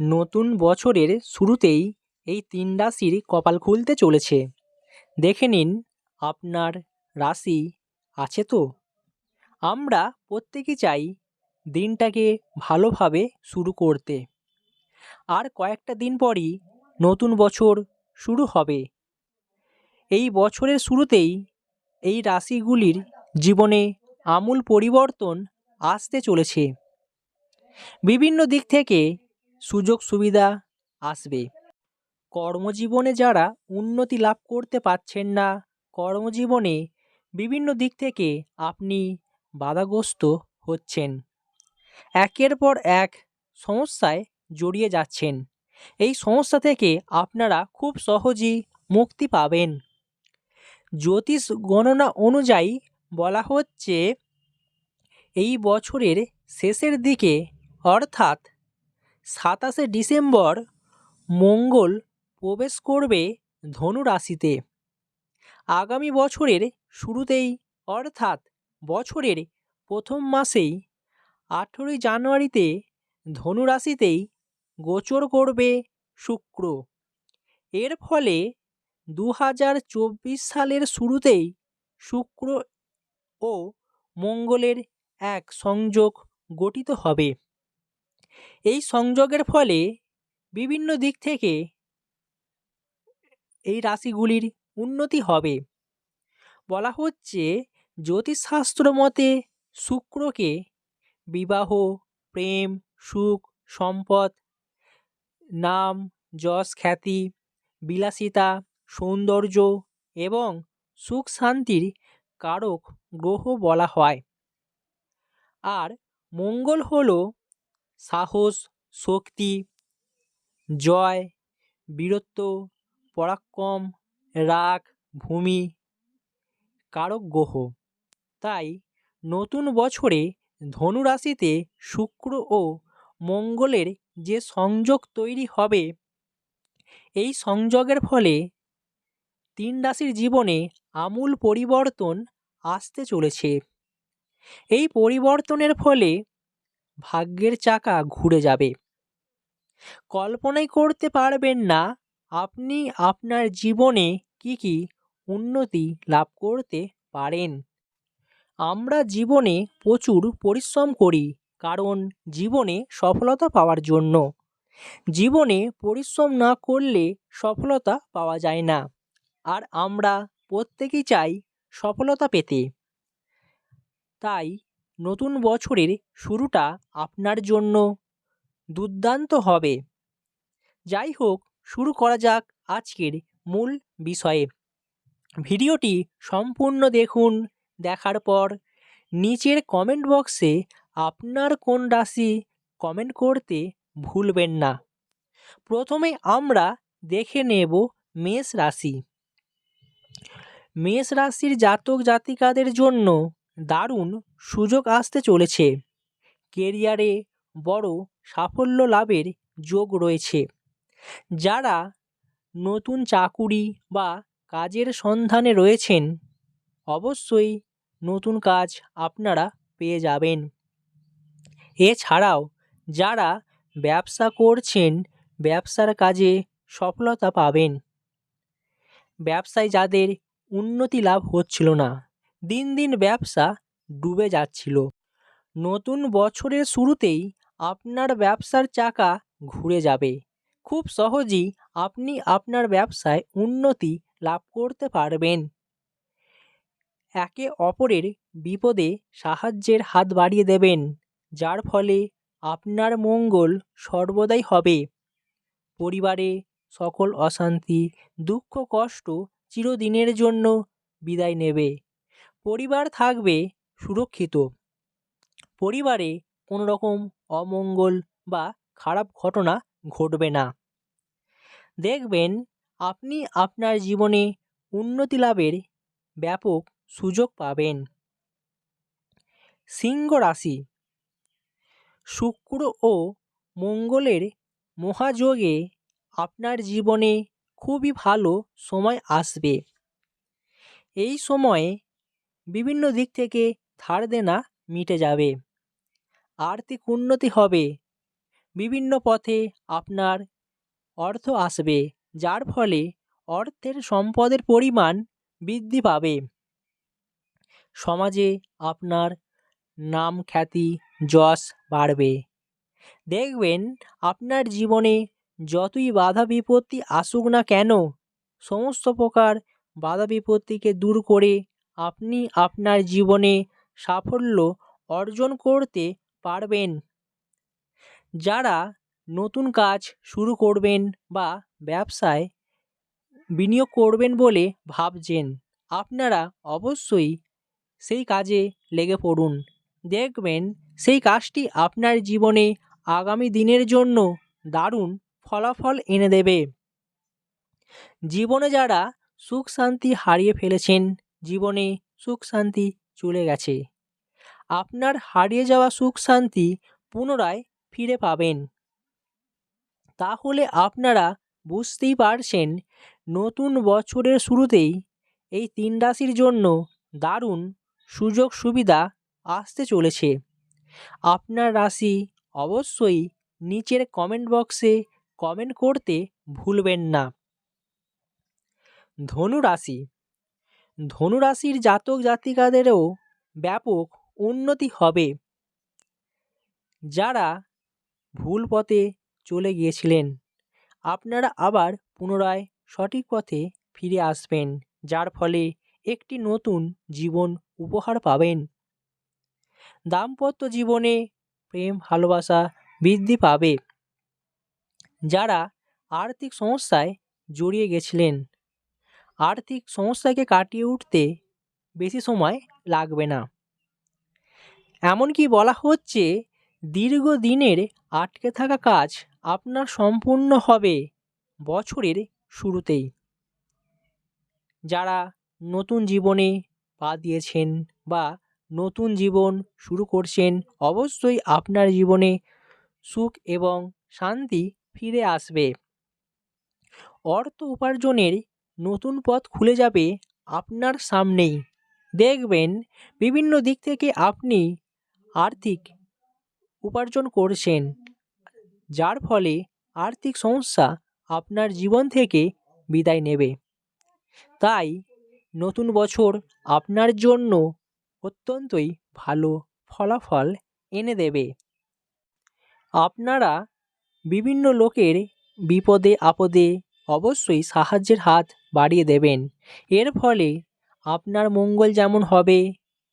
নতুন বছরের শুরুতেই এই তিন রাশির কপাল খুলতে চলেছে। দেখে নিন, আপনার রাশি আছে তো? আমরা প্রত্যেকেই চাই দিনটাকে ভালোভাবে শুরু করতে। আর কয়েকটা দিন পরই নতুন বছর শুরু হবে। এই বছরের শুরুতেই এই রাশিগুলির জীবনে আমূল পরিবর্তন আসতে চলেছে। বিভিন্ন দিক থেকে সুযোগ সুবিধা আসবে। কর্মজীবনে যারা উন্নতি লাভ করতে পারছেন না, কর্মজীবনে বিভিন্ন দিক থেকে আপনি বাধাগ্রস্ত হচ্ছেন। একের পর এক সমস্যায় জড়িয়ে যাচ্ছেন। এই সমস্যা থেকে আপনারা খুব সহজেই মুক্তি পাবেন। জ্যোতিষ গণনা অনুযায়ী বলা হচ্ছে, এই বছরের শেষের দিকে অর্থাৎ সাতাশে ডিসেম্বর মঙ্গল প্রবেশ করবে ধনু রাশিতে। আগামী বছরের শুরুতেই, অর্থাৎ বছরের প্রথম মাসেই আঠেরোই জানুয়ারিতে ধনু রাশিতেই গোচর করবে শুক্র। এর ফলে দু হাজার চব্বিশ সালের শুরুতেই শুক্র ও মঙ্গলের এক সংযোগ গঠিত হবে। এই সংযোগের ফলে বিভিন্ন দিক থেকে এই রাশিগুলির উন্নতি হবে। বলা হচ্ছে জ্যোতিষশাস্ত্র মতে শুক্রকে বিবাহ, প্রেম, সুখ, সম্পদ, নাম, যশ, খ্যাতি, বিলাসিতা, সৌন্দর্য এবং সুখ শান্তির কারক গ্রহ বলা হয়। আর মঙ্গল হল সাহস, শক্তি, জয়, বীরত্ব, পরাক্রম, রাগ, ভূমি, কারক গ্রহ। তাই নতুন বছরে ধনু রাশিতে শুক্র ও মঙ্গলের যে সংযোগ তৈরি হবে, এই সংযোগের ফলে তিন রাশির জীবনে আমূল পরিবর্তন আসতে চলেছে। এই পরিবর্তনের ফলে ভাগ্যের চাকা ঘুরে যাবে। কল্পনাই করতে পারবেন না আপনি আপনার জীবনে কি কি উন্নতি লাভ করতে পারেন। আমরা জীবনে প্রচুর পরিশ্রম করি কারণ জীবনে সফলতা পাওয়ার জন্য। জীবনে পরিশ্রম না করলে সফলতা পাওয়া যায় না। আর আমরা প্রত্যেকেই চাই সফলতা পেতে। তাই নতুন বছরের শুরুটা আপনার জন্য দুর্দান্ত হবে। যাই হোক, শুরু করা যাক আজকের মূল বিষয়ে। ভিডিওটি সম্পূর্ণ দেখুন, দেখার পর নিচের কমেন্ট বক্সে আপনার কোন রাশি কমেন্ট করতে ভুলবেন না। প্রথমে আমরা দেখে নেব মেষ রাশি। মেষ রাশির জাতক জাতিকাদের জন্য দারুণ সুযোগ আসতে চলেছে। কেরিয়ারে বড় সাফল্য লাভের যোগ রয়েছে। যারা নতুন চাকুরি বা কাজের সন্ধানে রয়েছেন, অবশ্যই নতুন কাজ আপনারা পেয়ে যাবেন। এছাড়াও যারা ব্যবসা করছেন, ব্যবসার কাজে সফলতা পাবেন। ব্যবসায় যাদের উন্নতি লাভ হচ্ছিল না। দিন দিন ব্যবসা ডুবে যাচ্ছিল। নতুন বছরের শুরুতেই আপনার ব্যবসার চাকা ঘুরে যাবে। খুব সহজেই আপনি আপনার ব্যবসায় উন্নতি লাভ করতে পারবেন। একে অপরের বিপদে সাহায্যের হাত বাড়িয়ে দেবেন, যার ফলে আপনার মঙ্গল সর্বদাই হবে। পরিবারে সকল অশান্তি, দুঃখ, কষ্ট চিরদিনের জন্য বিদায় নেবে। পরিবার থাকবে সুরক্ষিত। পরিবারে কোনো রকম অমঙ্গল বা খারাপ ঘটনা ঘটবে না। দেখবেন, আপনি আপনার জীবনে উন্নতি লাভের ব্যাপক সুযোগ পাবেন। সিংহ রাশি। শুক্র ও মঙ্গলের মহাযোগে আপনার জীবনে খুবই ভালো সময় আসবে। এই সময়ে বিভিন্ন দিক থেকে ধার দেনা মিটে যাবে। আর্থিক উন্নতি হবে। বিভিন্ন পথে আপনার অর্থ আসবে, যার ফলে অর্থের সম্পদের পরিমাণ বৃদ্ধি পাবে। সমাজে আপনার নাম খ্যাতি, যশ বাড়বে। দেখবেন, আপনার জীবনে যতই বাধা বিপত্তি আসুক না কেন, সমস্ত প্রকার বাধা বিপত্তিকে দূর করে আপনি আপনার জীবনে সাফল্য অর্জন করতে পারবেন। যারা নতুন কাজ শুরু করবেন বা ব্যবসায় বিনিয়োগ করবেন বলে ভাবছেন, আপনারা অবশ্যই সেই কাজে লেগে পড়ুন। দেখবেন সেই কাজটি আপনার জীবনে আগামী দিনের জন্য দারুণ ফলাফল এনে দেবে। জীবনে যারা সুখ শান্তি হারিয়ে ফেলেছেন জীবনে সুখ শান্তি চলে গেছে। আপনার হারিয়ে যাওয়া সুখ শান্তি পুনরায় ফিরে পাবেন। তাহলে আপনারা বুঝতেই পারছেন, নতুন বছরের শুরুতেই এই তিন রাশির জন্য দারুণ সুযোগ সুবিধা আসতে চলেছে। আপনার রাশি অবশ্যই নিচের কমেন্ট বক্সে কমেন্ট করতে ভুলবেন না। ধনু রাশি ধনু রাশির জাতক জাতিকাদেরও ব্যাপক উন্নতি হবে। যারা ভুল পথে চলে গিয়েছিলেন, আপনারা আবার পুনরায় সঠিক পথে ফিরে আসবেন, যার ফলে একটি নতুন জীবন উপহার পাবেন। দাম্পত্য জীবনে প্রেম, ভালোবাসা বৃদ্ধি পাবে। যারা আর্থিক সমস্যায় জড়িয়ে গেছিলেন আর্থিক সমস্যাকে কাটিয়ে উঠতে বেশি সময় লাগবে না। এমনকি বলা হচ্ছে, দীর্ঘদিনের আটকে থাকা কাজ আপনার সম্পূর্ণ হবে বছরের শুরুতেই। যারা নতুন জীবনে পা দিয়েছেন বা নতুন জীবন শুরু করছেন, অবশ্যই আপনার জীবনে সুখ এবং শান্তি ফিরে আসবে। অর্থ উপার্জনের নতুন পথ খুলে যাবে আপনার সামনেই। দেখবেন, বিভিন্ন দিক থেকে আপনি আর্থিক উপার্জন করছেন, যার ফলে আর্থিক সমস্যা আপনার জীবন থেকে বিদায় নেবে। তাই নতুন বছর আপনার জন্য অত্যন্তই ভালো ফলাফল এনে দেবে। আপনারা বিভিন্ন লোকের বিপদে আপদে অবশ্যই সাহায্যের হাত বাড়িয়ে দেবেন। এর ফলে আপনার মঙ্গল যেমন হবে,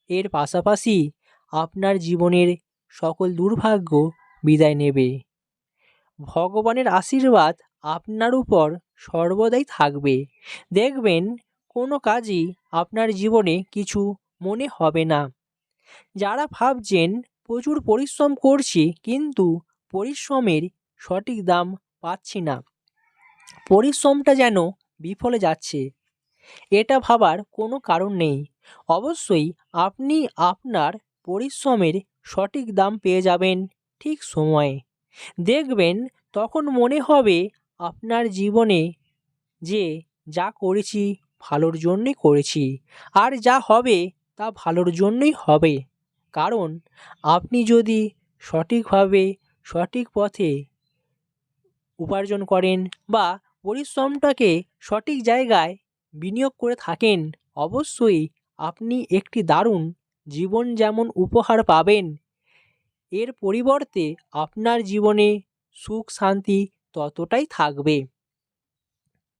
এর পাশাপাশি আপনার জীবনের সকল দুর্ভাগ্য বিদায় নেবে। ভগবানের আশীর্বাদ আপনার উপর সর্বদাই থাকবে। দেখবেন, কোনো কাজই আপনার জীবনে কিছু মনে হবে না। যারা ভাবছেন, প্রচুর পরিশ্রম করছি, কিন্তু পরিশ্রমের সঠিক দাম পাচ্ছি না। পরিশ্রমটা যেন বিফলে যাচ্ছে। এটা ভাবার কোনো কারণ নেই। অবশ্যই আপনি আপনার পরিশ্রমের সঠিক দাম পেয়ে যাবেন ঠিক সময়ে। দেখবেন তখন মনে হবে আপনার জীবনে যে যা করেছি ভালোর জন্যই করেছি, আর যা হবে তা ভালোর জন্যই হবে। কারণ আপনি যদি সঠিকভাবে সঠিক পথে উপার্জন করেন বা পরিশ্রমটাকে সঠিক জায়গায় বিনিয়োগ করে থাকেন। অবশ্যই আপনি একটি দারুণ জীবন যেমন উপহার পাবেন। এর পরিবর্তে আপনার জীবনে সুখ শান্তি ততটাই থাকবে।